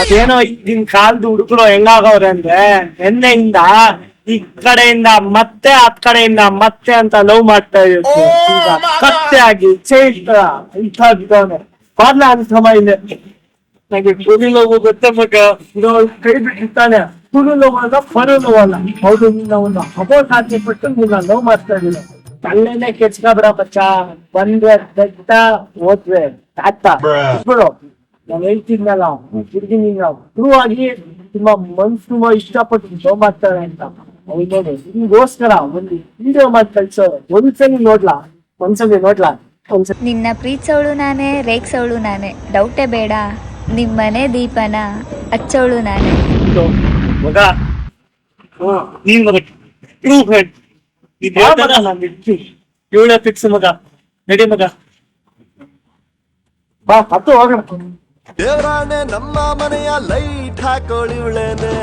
ಅದೇನೋ ಈಗಿನ ಕಾಲದ ಹುಡುಗರು ಹೆಂಗಾಗವ್ರೆ ಅಂದ್ರೆ ನಿನ್ನೆಯಿಂದ ಈ ಕಡೆಯಿಂದ ಮತ್ತೆ ಆ ಕಡೆಯಿಂದ ಮತ್ತೆ ಅಂತ ಲವ್ ಮಾಡ್ತಾ ಇರುತ್ತೆ ಕತ್ತೆ ಆಗಿ ಚೈತ್ರ ಇಂಥದ್ದಾನೆ ಬಾರ್ಲ ಅಂತ ಇದೆ. ನಂಗೆ ಕುರಿ ನೋವು ಗೊತ್ತೆ ಮಗ. ಇದು ಕೈ ಬಿಟ್ಟಿರ್ತಾನೆ ಕುರಿ ನೋವಲ್ಲ ಪರು ಲವ್ ಅಲ್ಲ. ಹೌದು ನಿನ್ನ ಒಂದು ಅಬೋಟ್ ಹಾಕಿಬಿಟ್ಟು ನಿನ್ನ ಲವ್ ಮಾಡ್ತಾ ಇದ್ದೀನಿ. ತಲೆನೇ ಕೆಚ್ಕೊಬಿಡ ಬಚ್ಚ. ಬಂದ್ರೆ ದಟ್ಟ ಹೋದ್ವೆ. ತಾತ. ಬಿಡು. ನಾನು ಹೇಳ್ತಿದ್ನಲ್ಲ ಹುಡುಗಿ ನೀನು ಟ್ರೂ ಆಗಿ ತುಂಬಾ ಮನ್ಸು ತುಂಬಾ ಇಷ್ಟಪಟ್ಟು ಶೋ ಮಾಡ್ತಾರೆ ಅಂತ. ಅವ್ನು ನೋಡಿ ನಿಮ್ಗೋಸ್ಕರ ಒಂದು ವಿಡಿಯೋ ಮಾಡಿ ಕಳ್ಸೋ. ಒಂದ್ಸಲಿ ನೋಡ್ಲಾ? ಒಂದ್ಸಲಿ ನೋಡ್ಲಾ? ಒಂದ್ಸಲಿ ನಿನ್ನ ಪ್ರೀತ್ಸವಳು ನಾನೇ ರೇಗ್ಸವಳು ನಾನೇ. ಡೌಟೇ ಬೇಡ. ನಿಮ್ಮನೆ ದೀಪನ ಅಚ್ಚವಳು ನಾನೇ. ಮಗ. ಹ್ಮ್, ನೀನ್ ಮಗ. ಟ್ರೂ ಫ್ರೆಂಡ್ ಇವಳೆ ಫಿಕ್ಸ್ ಮಗ. ನಡಿ ಮಗ. ಬಾ ಹತ್ತು ಹೋಗೋಣ. ದೇವ್ರಾಣೆ ನಮ್ಮ ಮನೆಯ ಲೈಟ್ ಹಾಕೊಳ್ಳಿವಳೇನೆ